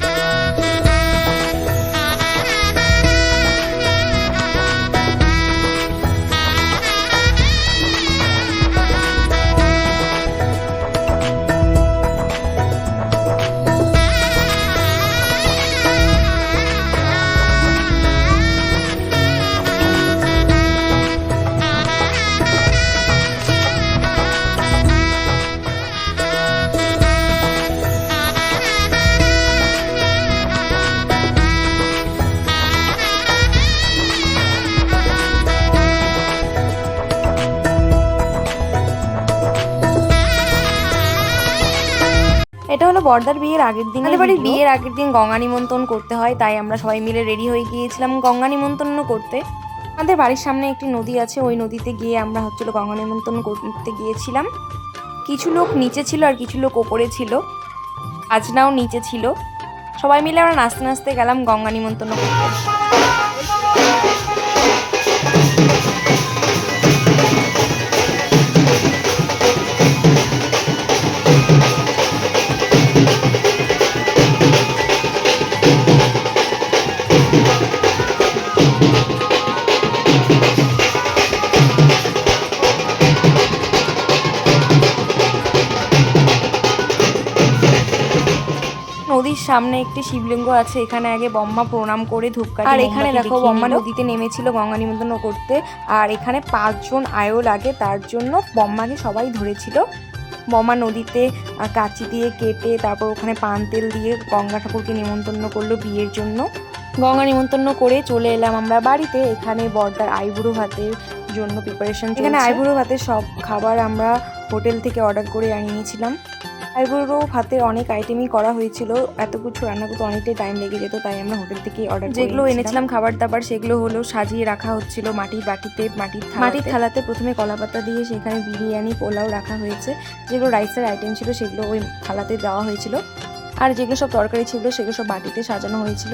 Bye. এটা হলো বর্দার বিয়ের আগের দিন আমাদের বাড়ির বিয়ের আগের দিন গঙ্গা নিমন্ত্রণ করতে হয় তাই আমরা সবাই মিলে রেডি হয়ে গিয়েছিলাম গঙ্গা নিমন্ত্রণ করতে। আমাদের বাড়ির সামনে একটি নদী আছে ওই নদীতে গিয়ে আমরা হচ্ছিল গঙ্গা নিমন্ত্রণ করতে গিয়েছিলাম। কিছু লোক নিচে ছিল আর কিছু লোক ওপরে ছিল আজনাও নিচে ছিল। সবাই মিলে আমরা নাচতে নাচতে গেলাম গঙ্গা নিমন্ত্রণ করতে। নদীর সামনে একটি শিবলিঙ্গ আছে এখানে আগে বম্মা প্রণাম করে ধূপকাঠি আর এখানে দেখো বম্মা নদীতে নেমেছিল গঙ্গা নিমন্ত্রণ করতে আর এখানে পাঁচজন আয়ও লাগে তার জন্য বম্মাকে সবাই ধরেছিল। বম্মা নদীতে কাঁচি দিয়ে কেটে তারপর ওখানে পান তেল দিয়ে গঙ্গা ঠাকুরকে নিমন্ত্রণ করল বিয়ের জন্য। গঙ্গা নিমন্ত্রণ করে চলে এলাম আমরা বাড়িতে এখানে বর্দার আইবুড়ো ভাতের জন্য প্রিপারেশন এখানে আইবুড়ো ভাতের সব খাবার আমরা হোটেল থেকে অর্ডার করে আনিয়েছিলাম। আইবুড়ো ভাতের অনেক আইটেমই করা হয়েছিল। এত কিছু রান্না করতে অনেকটাই টাইম লেগে যেত তাই আমরা হোটেল থেকেই অর্ডার যেগুলো এনেছিলাম। খাবার দাবার সেগুলো হলো সাজিয়ে রাখা হচ্ছিল মাটির বাটিতে মাটির মাটির থালাতে প্রথমে কলাপাতা দিয়ে সেখানে বিরিয়ানি পোলাও রাখা হয়েছে। যেগুলো রাইসের আইটেম ছিল সেগুলো ওই থালাতে দেওয়া হয়েছিল। আর যেগুলো সব তরকারি ছিল সেগুলো সব বাটিতে সাজানো হয়েছিল।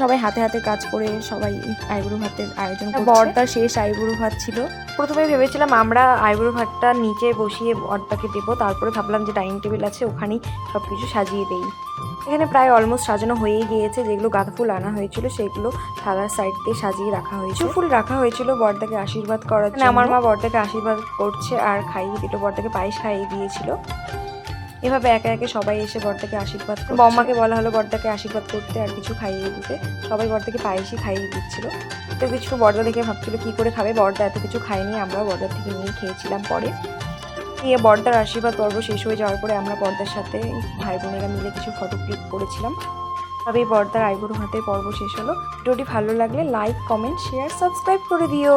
সবাই হাতে হাতে কাজ করে সবাই আইবুড়ো ভাতের আয়োজন করছে। বর্দার শেষ আইবুড়ো ভাত ছিল। প্রথমে ভেবেছিলাম আমরা আইবুড়ো ভাতটা নিচে বসিয়ে বর্দাকে দেবো তারপরে ভাবলাম যে ডাইনিং টেবিল আছে ওখানেই সব কিছু সাজিয়ে দেই। এখানে প্রায় অলমোস্ট সাজানো হয়েই গিয়েছে যেগুলো গাঁদা ফুল আনা হয়েছিল সেগুলো থালার সাইড দিয়ে সাজিয়ে রাখা হয়েছিল ফুল রাখা হয়েছিল বর্দাকে আশীর্বাদ করার জন্য আমার মা বর্দাকে আশীর্বাদ করছে আর খাইয়ে দিল বর্দাকে পায়েস খাইয়ে দিয়েছিল। এভাবে একে একে সবাই এসে বর্দাকে আশীর্বাদ। বম্মাকে বলা হলো বর্দাকে আশীর্বাদ করতে আর কিছু খাইয়ে দিতে। সবাই বর্দাকে পায়েসই খাইয়ে দিচ্ছিল। তো কিছু বর্দা দেখে ভাবছিল, কি করে খাবে বর্দা? এত কিছু খায়নি আমরা বর্দার থেকে নিয়ে খেয়েছিলাম পরে। দিয়ে বর্দার আশীর্বাদ পর্ব শেষ হয়ে যাওয়ার পরে আমরা বর্দার সাথে ভাই বোনেরা মিলে কিছু ফটো ক্লিক করেছিলাম। তবে এই বর্দার আইবুড়ো হাতে পর্ব শেষ হলো। ভিডিওটি ভালো লাগলে লাইক কমেন্ট শেয়ার সাবস্ক্রাইব করে দিও।